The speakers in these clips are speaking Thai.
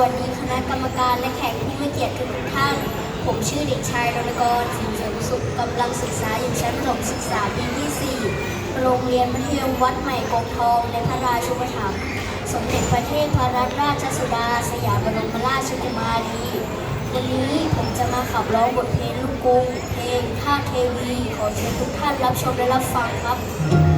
วัสดีคณะกรรมการและแขกผู้มีเกียรติทุกท่าน ผมชื่อเด็กชายรณกรสิงห์เสริมสุขกำลังศึกษาอยู่ชั้นประถมศึกษาปีที่4โรงเรียนมัธยมวัดใหม่กองทองในพระราชูปถัมภ์สมเด็จพระเทพรัตนราชสุดา สยามบรมราชกุมารีวันนี้ผมจะมาขับร้องบทเพลงลูกกรุงเพลงท่าเทวี ขอเชิญทุกท่านรับชมและรับฟังครับ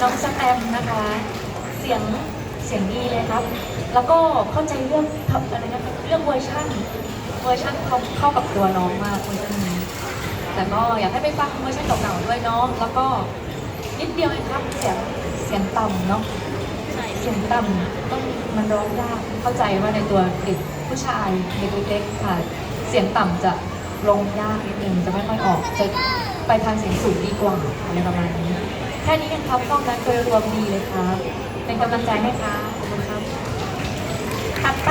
น้องสแตมนะคะ เสียงเสียงดีเลยครับ แล้วก็เข้าใจเรื่องอะไรนะครับเรื่องเวอร์ชันเวอร์ชันเขาเข้ากับตัวน้องมากเวอร์ชันนี้แต่ก็อยากให้ไปฟังเวอร์ชันเก่าๆด้วยเนาะแล้วก็นิดเดียวเองครับเสียงเสียงต่ำเนาะเสียงต่ำต้องมันร้องยากเข้าใจว่าในตัวเด็กผู้ชายเด็กเล็กๆค่ะ เสียงต่ำจะลงยากนิดนึงจะไม่ค่อยออกจะไปทางเสียงสูงดีกว่าอะไรประมาณนี้ ค่นี้ยังครับนอกนั้นโดยรวมดีเลยครับ เป็นกำลังใจให้ครับขอบคุณครับถัดไป